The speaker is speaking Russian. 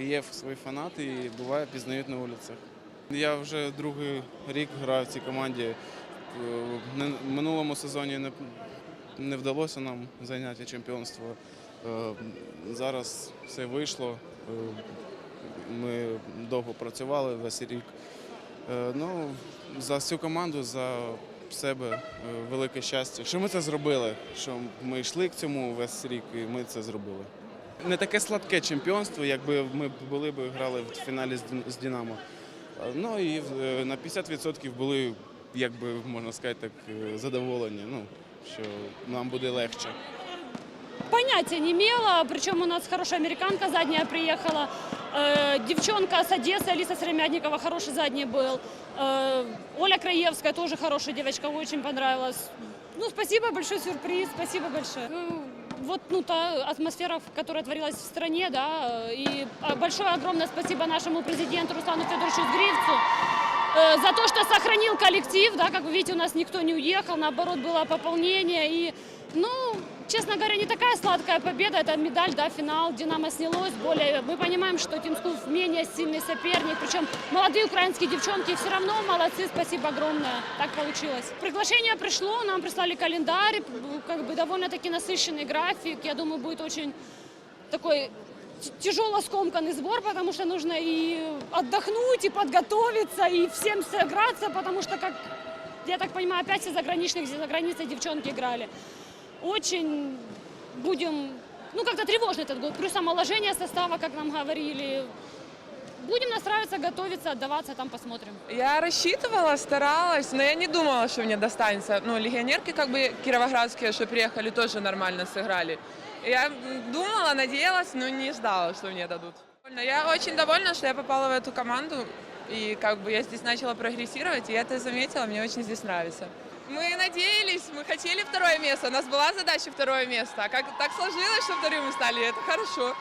Є свої фанати і буває пізнають на вулицях. Я вже другий рік граю в цій команді. Е, В минулому сезоні не, не вдалося нам зайняти чемпіонство. Е, Зараз все вийшло. Е, Ми довго працювали весь рік. Е, Ну, за всю команду, за себе е, велике щастя. Що ми це зробили? Що ми йшли к цьому весь рік і ми це зробили. Не таке сладке чемпіонство, якби ми були б грали в фіналі з Дин- з Динамо. Е, Ну і е, на 50% були, якби можна сказати, так е, задоволені. Ну, що нам буде легше. Понятия не имела, причем у нас хорошая американка задняя приехала, э, девчонка с Одессы, Алиса Сремядникова, хороший задний был, Э, Оля Краевская, тоже хорошая девочка, очень понравилась. Ну, спасибо, большой сюрприз, спасибо большое. Вот ну, та атмосфера, которая творилась в стране, да, э, и а, большое огромное спасибо нашему президенту Руслану Федоровичу Гривцу, э, за то, что сохранил коллектив, да, как вы видите, у нас никто не уехал, наоборот, было пополнение. И, ну, честно говоря, не такая сладкая победа, это медаль, да, финал, Динамо снялось, более, мы понимаем, что Тинсков менее сильный соперник, причем молодые украинские девчонки все равно молодцы, спасибо огромное, так получилось. Приглашение пришло, нам прислали календарь, как бы довольно-таки насыщенный график, я думаю, будет очень такой тяжело скомканный сбор, потому что нужно и отдохнуть, и подготовиться, и всем сыграться, потому что, как я так понимаю, опять все заграничных, за границей девчонки играли. Очень будем, ну как-то тревожный этот год, плюс омоложение состава, как нам говорили. Будем настраиваться, готовиться, отдаваться, там посмотрим. Я рассчитывала, старалась, но я не думала, что мне достанется. Ну, легионерки как бы кировоградские, что приехали, тоже нормально сыграли. Я думала, надеялась, но не ждала, что мне дадут. Я очень довольна, что я попала в эту команду, и как бы я здесь начала прогрессировать, и я это заметила, мне очень здесь нравится. Мы надеялись, мы хотели второе место, у нас была задача второе место, а как так сложилось, что вторым мы стали, это хорошо.